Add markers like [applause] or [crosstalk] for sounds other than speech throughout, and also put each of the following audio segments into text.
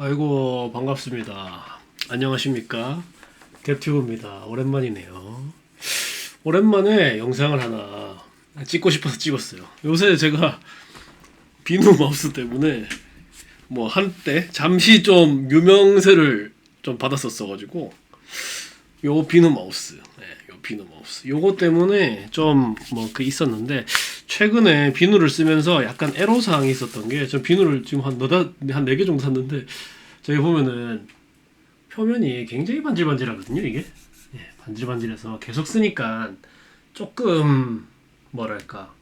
아이고 반갑습니다. 안녕하십니까? 갭튜브입니다. 오랜만이네요. 오랜만에 영상을 하나 찍고 싶어서 찍었어요. 요새 제가 비누 마우스 때문에 뭐 한때 잠시 좀 유명세를 좀 받았었어 가지고 요 비누 마우스, 네, 요 비누 마우스, 요거 때문에 좀 뭐 그 있었는데 최근에 비누를 쓰면서 약간 애로 사항이 있었던 게저 비누를 지금 한 너다 한네 개 정도 샀는데 저기 보면은 표면이 굉장히 반질반질하거든요 이게. 예, 반질반질해서 계속 쓰니까 조금 뭐랄까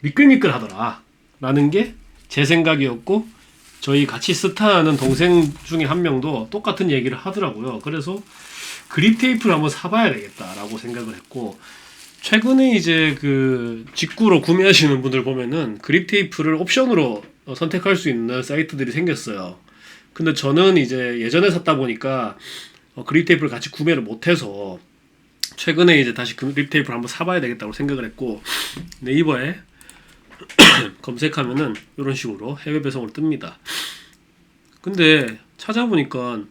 미끌미끌하더라 라는 게 제 생각이었고 저희 같이 스타하는 동생 중에 한 명도 똑같은 얘기를 하더라고요. 그래서 그립 테이프를 한번 사봐야 되겠다라고 생각을 했고 최근에 이제 그 직구로 구매하시는 분들 보면은 그립 테이프를 옵션으로 어, 선택할 수 있는 사이트들이 생겼어요. 근데 저는 이제 예전에 샀다 보니까 어, 그립 테이프를 같이 구매를 못해서 최근에 이제 다시 그립 테이프를 한번 사봐야 되겠다고 생각을 했고 네이버에 [clears throat] 검색하면은 이런 식으로 해외 배송을 뜹니다. 근데 찾아보니까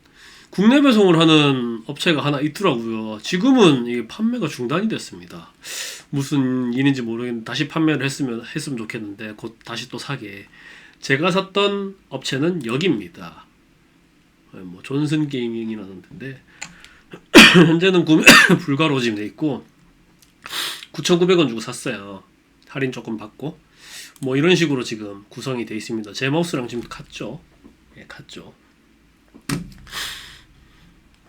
국내 배송을 하는 업체가 하나 있더라고요. 지금은 이게 판매가 중단이 됐습니다. 무슨 일인지 모르겠는데 다시 판매를 했으면 했으면 좋겠는데 곧 다시 또 사게. 제가 샀던 업체는 여기입니다. 어, 뭐 존슨 게이밍이라는 데인데 [clears throat] 현재는 구매 [clears throat] 불가로 지금 돼 있고 9,900원 주고 샀어요. 할인 조금 받고 뭐 이런 식으로 지금 구성이 돼 있습니다. 제 마우스랑 지금 같죠? 예, 같죠.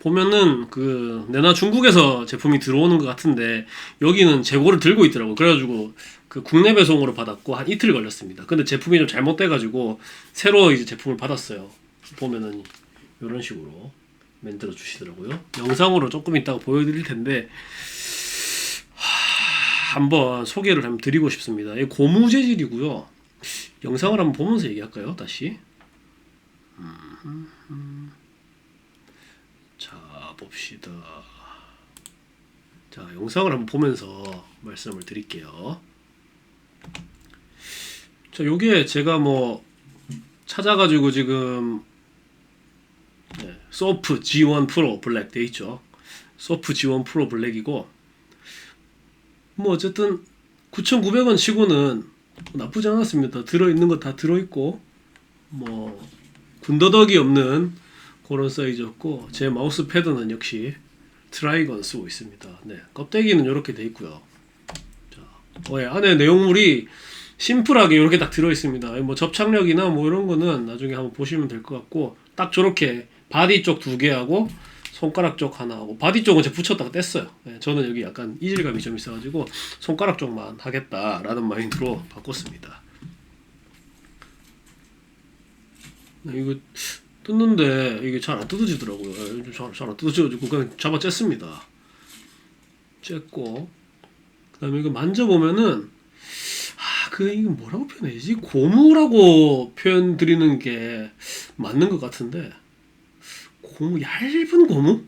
보면은 그 내나 중국에서 제품이 들어오는 것 같은데 여기는 재고를 들고 있더라고. 그래가지고 그 국내 배송으로 받았고 한 이틀 걸렸습니다. 근데 제품이 좀 잘못돼가지고 새로 이제 제품을 받았어요. 보면은 이런 식으로 만들어 주시더라고요. 영상으로 조금 이따가 보여드릴 텐데 하, 한번 소개를 한번 드리고 싶습니다. 이 고무 재질이고요. 영상을 한번 보면서 얘기할까요? 다시. 자 봅시다. 자 영상을 한번 보면서 말씀을 드릴게요. 자 요게 제가 뭐 찾아가지고 지금 네, 소프 G1 프로 블랙 돼 있죠. 소프 G1 프로 블랙이고 뭐 어쨌든 9,900원 치고는 나쁘지 않았습니다. 들어 있는 거 다 들어 있고 뭐 군더더기 없는 그런 사이즈였고 제 마우스 패드는 역시 트라이건 쓰고 있습니다. 네, 껍데기는 이렇게 돼 있고요. 자, 어, 예, 안에 내용물이 심플하게 이렇게 딱 들어 있습니다. 뭐 접착력이나 뭐 이런 거는 나중에 한번 보시면 될 것 같고 딱 저렇게 바디 쪽 두 개하고 손가락 쪽 하나 하고 바디 쪽은 제가 붙였다가 뗐어요. 네, 저는 여기 약간 이질감이 좀 있어가지고 손가락 쪽만 하겠다라는 마인드로 바꿨습니다. 네, 이거 뜯는데 이게 잘 안 뜯어지더라고요. 잘잘 안 뜯어져가지고 그냥 잡아 쬐습니다. 쬐고 그 다음에 이거 만져보면은 아 그 이거 뭐라고 표현해야지 고무라고 표현 드리는 게 맞는 것 같은데 고무 얇은 고무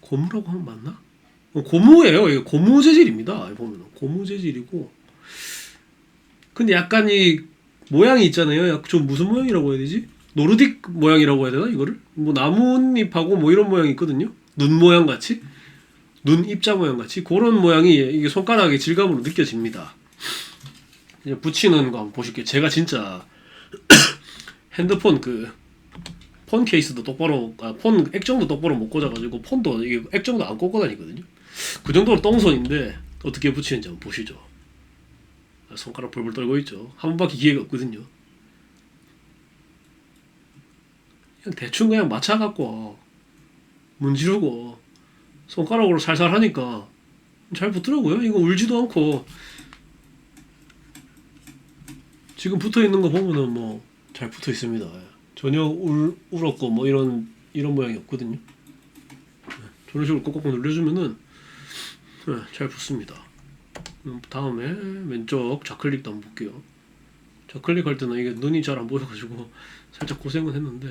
고무라고 하면 맞나? 어, 고무예요. 이게 고무 재질입니다. 보면 고무 재질이고 근데 약간 이 모양이 있잖아요. 약좀 무슨 모양이라고 해야 되지? 노르딕 모양이라고 해야 되나 이거를? 뭐 나뭇잎하고 뭐 이런 모양이 있거든요. 눈 모양 같이 눈 입자 모양 같이 그런 모양이 이게 손가락의 질감으로 느껴집니다. 이제 붙이는 거 한번 보실게요. 제가 진짜 [coughs] 핸드폰 그 폰 케이스도 똑바로 아, 폰 액정도 똑바로 못 꽂아가지고 폰도 이게 액정도 안 꽂고 다니거든요. 그 정도로 똥손인데 어떻게 붙이는지 한번 보시죠. 아, 손가락 벌벌 떨고 있죠. 한 번밖에 기회가 없거든요. 그냥 대충 그냥 맞춰갖고 문지르고 손가락으로 살살 하니까 잘 붙더라고요. 이거 울지도 않고 지금 붙어 있는 거 보면은 뭐 잘 붙어 있습니다. 전혀 울 울었고 뭐 이런 이런 모양이 없거든요. 네, 저런 식으로 꼭꼭 눌러주면은 네, 잘 붙습니다. 음, 다음에 왼쪽 좌클릭도 한번 볼게요. 좌클릭 할 때는 이게 눈이 잘 안 보여가지고 살짝 고생은 했는데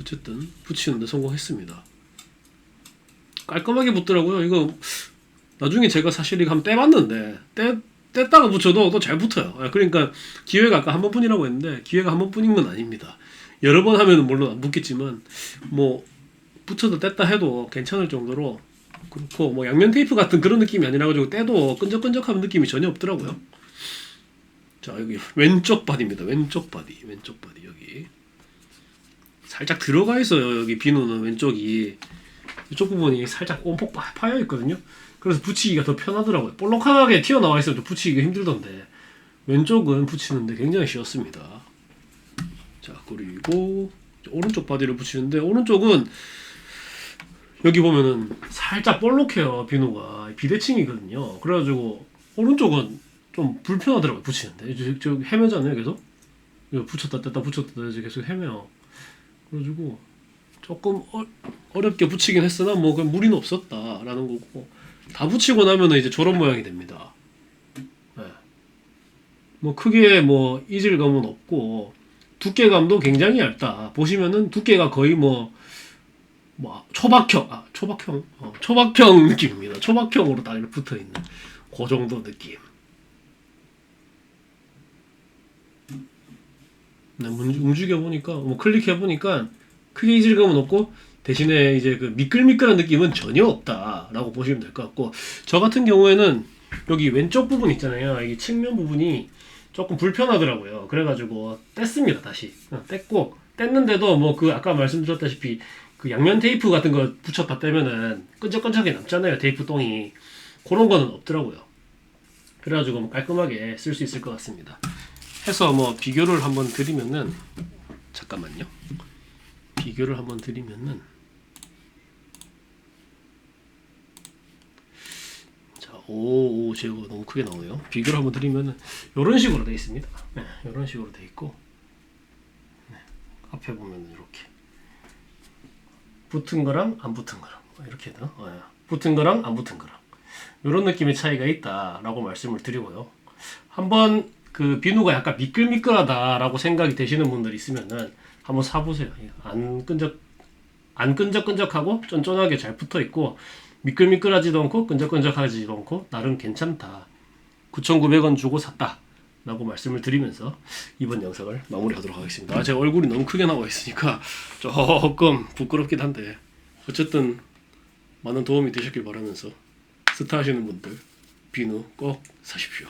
어쨌든 붙이는데 성공했습니다. 깔끔하게 붙더라고요. 이거 나중에 제가 사실 이거 한번 떼봤는데 떼 뗐다가 붙여도 또 잘 붙어요. 아, 그러니까 기회가 아까 한 번뿐이라고 했는데 기회가 한 번뿐인 건 아닙니다. 여러 번 하면은 물론 안 붙겠지만 뭐 붙여도 뗐다 해도 괜찮을 정도로 그렇고 뭐 양면 테이프 같은 그런 느낌이 아니라 가지고 떼도 끈적끈적한 느낌이 전혀 없더라고요. 자 여기 왼쪽 바디입니다. 왼쪽 바디, 왼쪽 바디 여기 살짝 들어가 있어요. 여기 비누는 왼쪽이 이쪽 부분이 살짝 온폭 파- 파여 있거든요. 그래서 붙이기가 더 편하더라고요. 볼록하게 튀어나와 있어도 붙이기가 힘들던데 왼쪽은 붙이는데 굉장히 쉬웠습니다. 자 그리고 오른쪽 바디를 붙이는데 오른쪽은 여기 보면은 살짝 볼록해요 비누가 비대칭이거든요. 그래가지고 오른쪽은 좀 불편하더라고요 붙이는데 저, 저 헤매잖아요 계속 붙였다 뗐다 붙였다 뗐다 계속 헤매요. 그래가지고 조금 어, 어렵게 붙이긴 했으나 뭐 그냥 무리는 없었다라는 거고 다 붙이고 나면은 이제 저런 모양이 됩니다. 네. 뭐 크게 뭐 이질감은 없고 두께감도 굉장히 얇다. 보시면은 두께가 거의 뭐, 뭐 초박형, 아 초박형, 어, 초박형 [laughs] 느낌입니다. 초박형으로 딱 이렇게 붙어 있는 그 정도 느낌. 움직여 보니까 뭐 클릭해 보니까 크게 이질감은 없고 대신에 이제 그 미끌미끌한 느낌은 전혀 없다라고 보시면 될 것 같고 저 같은 경우에는 여기 왼쪽 부분 있잖아요. 이 측면 부분이 조금 불편하더라고요. 그래가지고 뗐습니다 다시. 어, 뗐고 뗐는데도 뭐 그 아까 말씀드렸다시피 그 양면 테이프 같은 거 붙였다 떼면은 끈적끈적하게 남잖아요 테이프 똥이. 그런 거는 없더라고요. 그래가지고 뭐 깔끔하게 쓸 수 있을 것 같습니다 해서 뭐 비교를 한번 드리면은 잠깐만요 비교를 한번 드리면은 자, 오, 오 제거 너무 크게 나오네요. 비교를 한번 드리면은 이런 식으로 되어 있습니다. 네, 이런 식으로 되어 있고 네, 앞에 보면은 이렇게 붙은 거랑 안 붙은 거랑 이렇게 돼. 어, 예. 붙은 거랑 안 붙은 거랑 이런 느낌의 차이가 있다라고 말씀을 드리고요. 한번 그 비누가 약간 미끌미끌하다라고 생각이 되시는 분들 있으면은 한번 사보세요. 안 끈적 안 끈적끈적하고 쫀쫀하게 잘 붙어 있고 미끌미끌하지도 않고 끈적끈적하지도 않고 나름 괜찮다. 9,900원 주고 샀다. 라고 말씀을 드리면서 이번 영상을 마무리하도록 하겠습니다. 아, 제 얼굴이 너무 크게 나와 있으니까 조금 부끄럽긴 한데 어쨌든 많은 도움이 되셨길 바라면서 스타 하시는 분들 비누 꼭 사십시오.